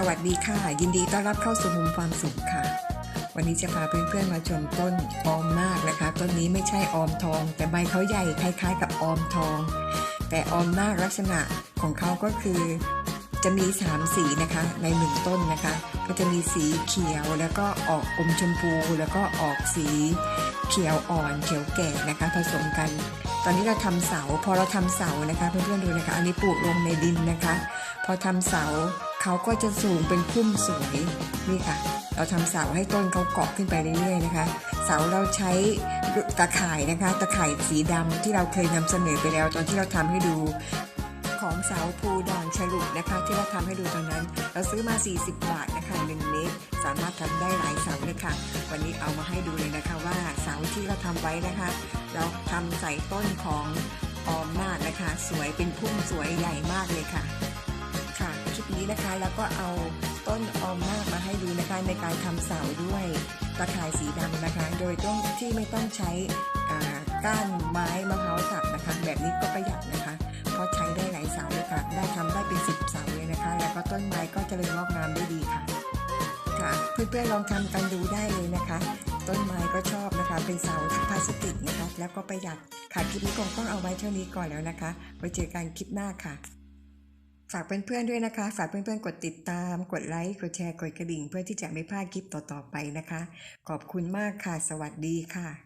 สวัสดีค่ะ ยินดีต้อนรับเข้าสู่มุมความสุขค่ะ วันนี้จะพาเพื่อนๆมาชมต้นออมมากนะคะ ต้นนี้ไม่ใช่ออมทอง แต่ใบเขาใหญ่คล้ายๆ กับออมทอง แต่ออมมากลักษณะของเขาก็คือจะมี 3 สีนะคะในหนึ่งต้นนะคะ ก็จะมีสีเขียวแล้วก็ออกอมชมพู แล้วก็ออกสีเขียวอ่อน เขียวแก่นะคะ ผสมกัน ตอนนี้เราทำเสาพอเราทำเสานะคะ เพื่อนๆดูนะคะ อันนี้ปลูกลงในดินนะคะ พอทำเสา เขาก็จะสูงเป็นพุ่มสวยนี่ค่ะ เราทำเสาให้ต้นเขาเกาะขึ้นไปเรื่อยๆนะคะ เสาเราใช้ตะข่ายนะคะ ตะข่ายสีดำที่เราเคยนำเสนอไปแล้วตอนที่เราทำให้ดูของเสาภูด่างฉลุนะคะ ที่เราทำให้ดูตอนนั้น เราซื้อมา 40 บาทนะคะ1เมตรสามารถทำได้หลายเสาเลยค่ะ วันนี้เอามาให้ดูเลยนะคะว่าเสาที่เราทำไว้นะคะ เราทำใส่ต้นของออมมากนะคะ สวยเป็นพุ่มสวยใหญ่มากเลยค่ะ นี้นะคะ แล้วก็เอาต้นออมมากมาให้ดูนะคะในการทำเสาด้วยตะข่ายสีดำนะคะ โดยต้องที่ไม่ต้องใช้ก้านไม้มะพร้าวสับนะคะ แบบนี้ก็ประหยัดนะคะ เพราะใช้ได้หลายเสาเลยค่ะ ได้ทำได้เป็นสิบเสาเลยนะคะ แล้วก็ต้นไม้ก็เจริญงอกงามได้ดีค่ะ ค่ะ เพื่อนๆลองทำกันดูได้เลยนะคะ ต้นไม้ก็ชอบนะคะ เป็นเสาพลาสติกนะคะ แล้วก็ประหยัดค่ะคลิปนี้คงต้องเอาไว้เท่านี้ก่อนแล้วนะคะไว้เจอกันคลิปหน้าค่ะากเพื่อนๆด้วยนะคะ ฝากเพื่อนๆ กดติดตาม กดไลค์ กดแชร์ กดกระดิ่ง เพื่อที่จะไม่พลาดคลิปต่อๆไปนะคะ ขอบคุณมากค่ะ สวัสดีค่ะ